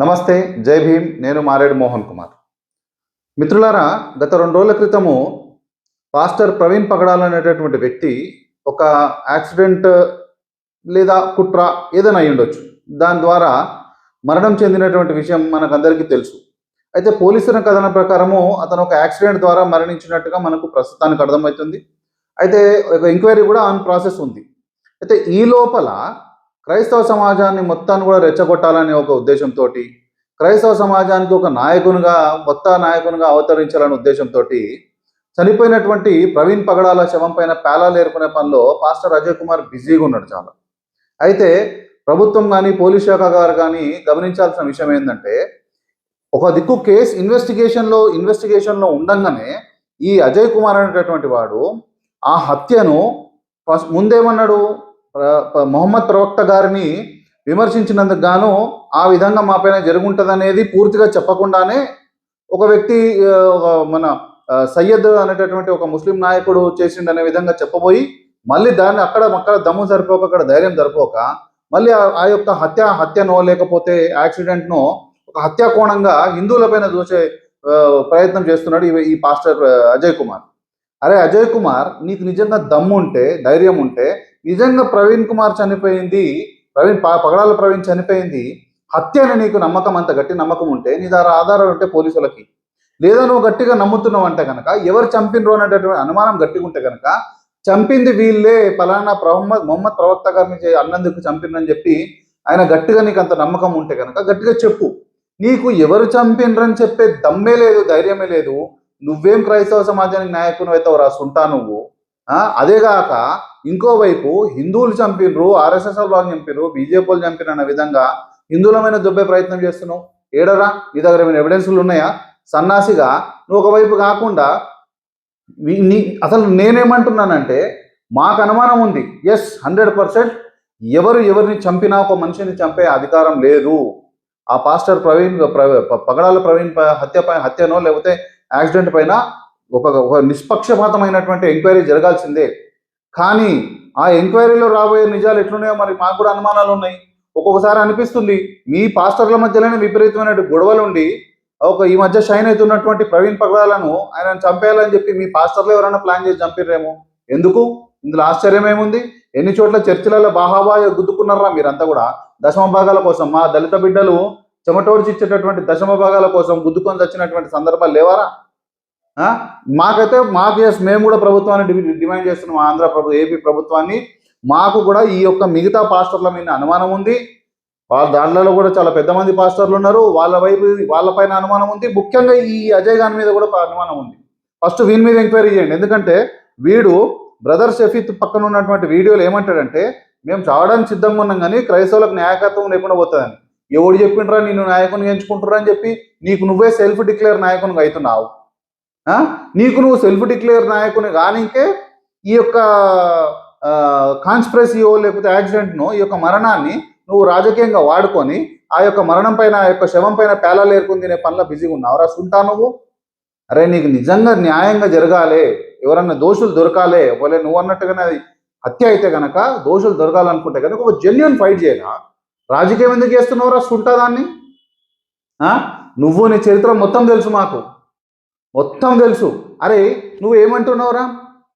నమస్తే జై భీమ్. నేను మారేడు మోహన్ కుమార్. మిత్రులారా గత రెండు రోజుల క్రితము పాస్టర్ ప్రవీణ్ పగడాల్ అనేటటువంటి వ్యక్తి ఒక యాక్సిడెంట్ లేదా కుట్ర ఏదైనా అయి ఉండొచ్చు. దాని ద్వారా మరణం చెందినటువంటి విషయం మనకందరికీ తెలుసు. అయితే పోలీసుల కథన ప్రకారము అతను ఒక యాక్సిడెంట్ ద్వారా మరణించినట్టుగా మనకు ప్రస్తుతానికి అర్థమవుతుంది. అయితే ఒక ఎంక్వైరీ కూడా ఆన్ ప్రాసెస్ ఉంది. అయితే ఈ లోపల క్రైస్తవ సమాజాన్ని మొత్తాన్ని కూడా రెచ్చగొట్టాలనే ఒక ఉద్దేశంతో క్రైస్తవ సమాజానికి ఒక నాయకునిగా కొత్త నాయకునిగా అవతరించాలనే ఉద్దేశంతో చనిపోయినటువంటి ప్రవీణ్ పగడాల శవం పైన పేలాలు ఏర్పడే పనిలో పాస్టర్ అజయ్ కుమార్ బిజీగా ఉన్నాడు చాలా. అయితే ప్రభుత్వం కానీ పోలీస్ శాఖ గారు కానీ గమనించాల్సిన విషయం ఏంటంటే ఒక దిక్కు కేసు ఇన్వెస్టిగేషన్లో ఇన్వెస్టిగేషన్లో ఉండగానే ఈ అజయ్ కుమార్ అనేటటువంటి వాడు ఆ హత్యను ఫస్ట్ ముందేమన్నాడు? మొహమ్మద్ ప్రవక్త గారిని విమర్శించినందుకు గాను ఆ విధంగా మా పైన జరుగుంటుంది అనేది పూర్తిగా చెప్పకుండానే ఒక వ్యక్తి మన సయ్యద్ అనేటటువంటి ఒక ముస్లిం నాయకుడు చేసిండనే విధంగా చెప్పబోయి మళ్ళీ దాన్ని అక్కడ అక్కడ దమ్ము సరిపోక అక్కడ ధైర్యం సరిపోక మళ్ళీ ఆ- యొక్క హత్య హత్యనో లేకపోతే యాక్సిడెంట్నో ఒక హత్యా కోణంగా హిందువులపైన చూసే ఆ, ప్రయత్నం చేస్తున్నాడు ఈ- పాస్టర్ అజయ్ కుమార్. అరే అజయ్ కుమార్ నీకు నిజంగా దమ్ము ఉంటే ధైర్యం ఉంటే నిజంగా ప్రవీణ్ కుమార్ చనిపోయింది ప్రవీణ్ ప- పగడాల ప్రవీణ్ చనిపోయింది హత్య అని నీకు నమ్మకం అంత గట్టి నమ్మకం ఉంటే నీ దగ్గర ఆధారాలు ఉంటే పోలీసులకి. లేదా నువ్వు గట్టిగా నమ్ముతున్నావు అంటే కనుక ఎవరు చంపినరు అనేటటువంటి అనుమానం గట్టిగా ఉంటే కనుక చంపింది వీళ్ళే పలానా ప్రహ్మద్ మొహమ్మద్ ప్రవక్త గారిని అన్నందుకు చంపినని చెప్పి ఆయన గట్టిగా నీకు అంత నమ్మకం ఉంటే కనుక గట్టిగా చెప్పు. నీకు ఎవరు చంపినరని చెప్పే దమ్మే లేదు ధైర్యమే లేదు. నువ్వేం క్రైస్తవ సమాజానికి నాయకుని అయితే రాసుంటా నువ్వు. అదేగాక ఇంకోవైపు హిందువులు చంపినరు ఆర్ఎస్ఎస్ వాళ్ళు చంపినరు బీజేపీ చంపిన అన్న విధంగా హిందువులమైన దుబ్బే ప్రయత్నం చేస్తున్నావు. ఏడరా నీ దగ్గర ఏమైనా ఎవిడెన్సులు ఉన్నాయా? సన్నాసిగా నువ్వు ఒకవైపు కాకుండా నీ- అసలు నేనేమంటున్నానంటే మాకు అనుమానం ఉంది. ఎస్ హండ్రెడ్ పర్సెంట్ ఎవరు ఎవరిని చంపినా ఒక మనిషిని చంపే అధికారం లేదు. ఆ పాస్టర్ ప్రవీణ్ పగడాల ప్రవీణ్ హత్య హత్యనో లేకపోతే యాక్సిడెంట్ పైన ఒక ఒక నిష్పక్షపాతమైనటువంటి ఎంక్వైరీ జరగాల్సిందే. కానీ ఆ ఎంక్వైరీలో రాబోయే నిజాలు ఎట్లున్నాయో మరి మాకు కూడా అనుమానాలు ఉన్నాయి. ఒక్కొక్కసారి అనిపిస్తుంది మీ పాస్టర్ల మధ్యలోనే విపరీతమైన గొడవలు ఉండి ఒక ఈ మధ్య షైన్ అవుతున్నటువంటి ప్రవీణ్ పగడాలను ఆయన చంపేయాలని చెప్పి మీ పాస్టర్లు ఎవరైనా ప్లాన్ చేసి చంపిర్రేమో? ఎందుకు? ఇందులో ఆశ్చర్యం ఏముంది? ఎన్ని చోట్ల చర్చిలలో బాహాబాయ గుద్దుకున్నారా మీరంతా కూడా? దశమ భాగాల కోసం మా దళిత బిడ్డలు చెమటోడ్చి ఇచ్చేటటువంటి దశమ భాగాల కోసం గుద్దుకొని చచ్చినటువంటి సందర్భాలు లేవారా? మాకైతే మాకు ఎస్ మేము కూడా ప్రభుత్వాన్ని డిమాండ్ చేస్తున్నాం ఆంధ్ర ప్రభు ఏపీ ప్రభుత్వాన్ని. మాకు కూడా ఈ యొక్క మిగతా పాస్టర్ల మీద అనుమానం ఉంది. వాళ్ళ దాంట్లో కూడా చాలా పెద్ద మంది పాస్టర్లు ఉన్నారు. వాళ్ళ వైపు వాళ్ళపైన అనుమానం ఉంది. ముఖ్యంగా ఈ అజయ్ గాన్ మీద కూడా అనుమానం ఉంది. ఫస్ట్ వీని మీద ఎంక్వైరీ చేయండి. ఎందుకంటే వీడు బ్రదర్ షఫీత్ పక్కన ఉన్నటువంటి వీడియోలు ఏమంటాడంటే మేము చావడానికి సిద్ధంగా ఉన్నాం కానీ క్రైస్తవులకు నాయకత్వం లేకుండా పోతుందని. ఎవడు చెప్పిండ్రా నేను నాయకుని ఎంచుకుంటురా అని చెప్పి నీకు నువ్వే సెల్ఫ్ డిక్లేర్ నాయకునిగా అవుతున్నావు. నీకు నువ్వు సెల్ఫ్ డిక్లేర్ నాయకుని కానికే ఈ యొక్క కాన్స్పిరసీయో లేకపోతే యాక్సిడెంట్ను ఈ యొక్క మరణాన్ని నువ్వు రాజకీయంగా వాడుకొని ఆ యొక్క మరణం పైన ఆ యొక్క శవం పైన పేలాలు ఏరుకుని తినే పనిలో బిజీగా ఉన్నావు. రాసుంటా నువ్వు. అరే నీకు నిజంగా న్యాయంగా జరగాలి. ఎవరన్నా దోషులు దొరకాలే. ఒకవేళ నువ్వు అన్నట్టుగానే అది హత్య అయితే కనుక దోషులు దొరకాలనుకుంటే కనుక ఒక జెన్యున్ ఫైట్ చేయరా? రాజకీయం ఎందుకు చేస్తున్నావు రాసుంటా దాన్ని? నువ్వు నీ చరిత్ర మొత్తం తెలుసు మాకు. మొత్తం తెలుసు. అరే నువ్వు ఏమంటున్నావురా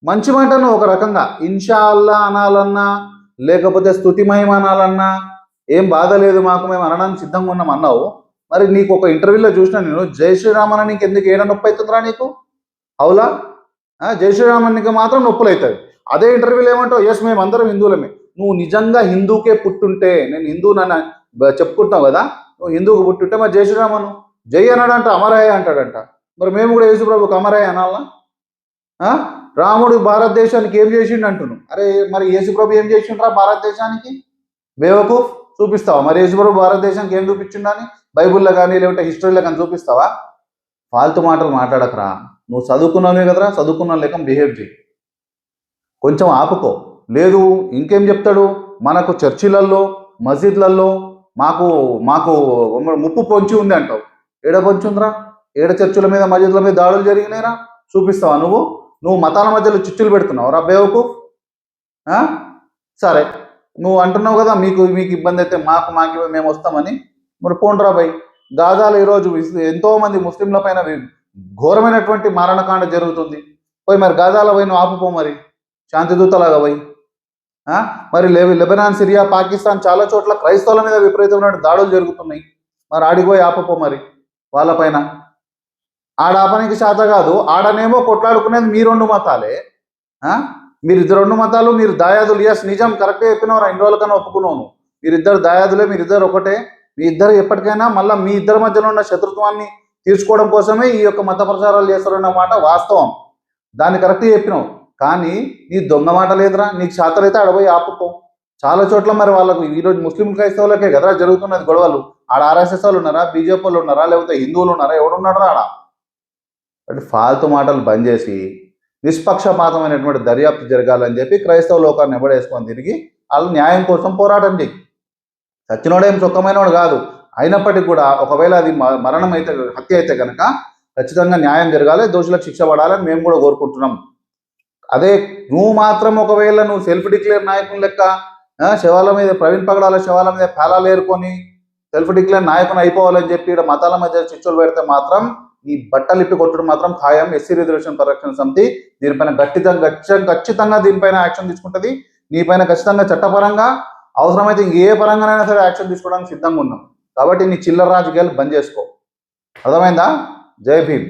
మంచి మాట ఒక రకంగా. ఇన్షాల్లా అనాలన్నా లేకపోతే స్థుతిమయం అనాలన్నా ఏం బాధ లేదు మాకు మేము అనడానికి సిద్ధంగా ఉన్నాం అన్నావు. మరి నీకు ఒక ఇంటర్వ్యూలో చూసిన నేను జై శ్రీరామన్ నీకు ఎందుకు ఏడ నొప్పి అవుతుందిరా నీకు? అవులా? జై శ్రీరామ్ మాత్రం నొప్పులు అవుతుంది అదే ఇంటర్వ్యూలో ఏమంటావు? ఎస్ మేము అందరం హిందువులమే. నువ్వు నిజంగా హిందూకే పుట్టుంటే నేను హిందూ నన్ను చెప్పుకుంటావు కదా? నువ్వు హిందూకు పుట్టుంటే మరి జై శ్రీరామను జై అన్నాడంట అమరాయ అంటాడంట. మరి మేము కూడా యేసుప్రభుకి అమరాయ అనాలా? రాముడు భారతదేశానికి ఏం చేసిండు అంటున్నావు అరే మరి యేసుప్రభు ఏం చేసిండ్రా భారతదేశానికి? బేవకూఫ్ చూపిస్తావా? మరి యేసుప్రభు భారతదేశానికి ఏం చూపించిండని బైబిల్లో కానీ లేకుంటే హిస్టరీలో కానీ చూపిస్తావా? ఫాల్తు మాటలు మాట్లాడకరా. నువ్వు చదువుకున్నావే కదరా చదువుకున్న లేక బిహేవ్ చేయి. కొంచెం ఆపుకో. లేదు ఇంకేం చెప్తాడు? మనకు చర్చిలల్లో మసీద్లలో మాకు మాకు ముప్పు పొంచి ఉంది అంటావు. ఏడ పొంచి ఉందిరా? ఏడ చర్చుల మీద మస్జిద్ల మీద దాడులు జరిగినాయినా చూపిస్తావా నువ్వు? నువ్వు మతాల మధ్యలో చిచ్చులు పెడుతున్నావు రా బేవకు? సరే. నువ్వు అంటున్నావు కదా మీకు మీకు ఇబ్బంది అయితే మాకు మాకు మేము వస్తామని. మరి పోండ్రా బై. గాజాలో ఈరోజు ఎంతోమంది ఎంతో మంది ముస్లింల పైన ఘోరమైనటువంటి మారణకాండ జరుగుతుంది. పోయి మరి గాజాలో పోయి నువ్వు ఆపుపో మరి. శాంతిదూతలాగా పోయి. మరి లెబ లెబనాన్ సిరియా పాకిస్తాన్ చాలా చోట్ల క్రైస్తవుల మీద విపరీతమైన దాడులు జరుగుతున్నాయి. మరి ఆడిపోయి ఆపపో మరి వాళ్ళపైన ఆడ ఆపనికి శాత కాదు. ఆడనేమో కొట్లాడుకునేది మీ రెండు మతాలే. మీరు ఇద్దరు రెండు మతాలు మీరు దాయాదులు. ఎస్ నిజం. కరెక్టే చెప్పినవారు. రెండు రోజులకన్నా ఒప్పుకున్నాను మీరిద్దరు దాయాదులే మీరిద్దరు ఒకటే. మీ ఇద్దరు ఎప్పటికైనా మళ్ళీ మీ ఇద్దరి మధ్యలో ఉన్న శత్రుత్వాన్ని తీర్చుకోవడం కోసమే ఈ యొక్క మత ప్రచారాలు చేస్తారన్న మాట వాస్తవం. దాన్ని కరెక్ట్గా చెప్పినావు. కానీ నీ దొంగ మాట లేదురా. నీకు శాతలైతే ఆడపోయి ఆపుకో. చాలా చోట్ల మరి వాళ్ళకు ఈరోజు ముస్లిం క్రైస్తవులకే కదా జరుగుతున్నది గొడవలు. ఆడ ఆర్ఎస్ఎస్ వాళ్ళు ఉన్నారా? బీజేపీ వాళ్ళు ఉన్నారా? లేకపోతే హిందువులు ఉన్నారా? ఎవడున్నాడు ఆడ? అంటే ఫాల్తు మాటలు బంద్ చేసి నిష్పక్షపాతమైనటువంటి దర్యాప్తు జరగాలని చెప్పి క్రైస్తవ లోకాన్ని ఎవడేసుకొని తిరిగి వాళ్ళు న్యాయం కోసం పోరాటం చేయి. చచ్చినోడేం సుఖమైనవాడు కాదు. అయినప్పటికీ కూడా ఒకవేళ అది మ- మరణం అయితే హత్య అయితే కనుక ఖచ్చితంగా న్యాయం జరగాలి దోషులకు శిక్ష పడాలని మేము కూడా కోరుకుంటున్నాం. అదే నువ్వు మాత్రం ఒకవేళ నువ్వు సెల్ఫ్ డిక్లేర్ నాయకుని లెక్క శవాల మీద ప్రవీణ్ పగడాల శవాల మీద పేలాలు ఏరుకొని సెల్ఫ్ డిక్లేర్ నాయకుని అయిపోవాలని చెప్పి మతాల మధ్య చిచ్చులు పెడితే మాత్రం ఈ బట్టలు ఇప్పి కొట్టడం మాత్రం ఖాయం. ఎస్సీ రిజర్వేషన్ పరిరక్షణ సమితి దీనిపైన గట్టితంగా ఖచ్చితంగా దీనిపైన యాక్షన్ తీసుకుంటుంది. నీపైన ఖచ్చితంగా చట్టపరంగా అవసరమైతే ఏ పరంగానైనా సరే యాక్షన్ తీసుకోవడానికి సిద్ధంగా ఉన్నాం. కాబట్టి నీ చిల్లర రాజకీయాలు బంద్ చేసుకో. అర్థమైందా? జై భీమ్.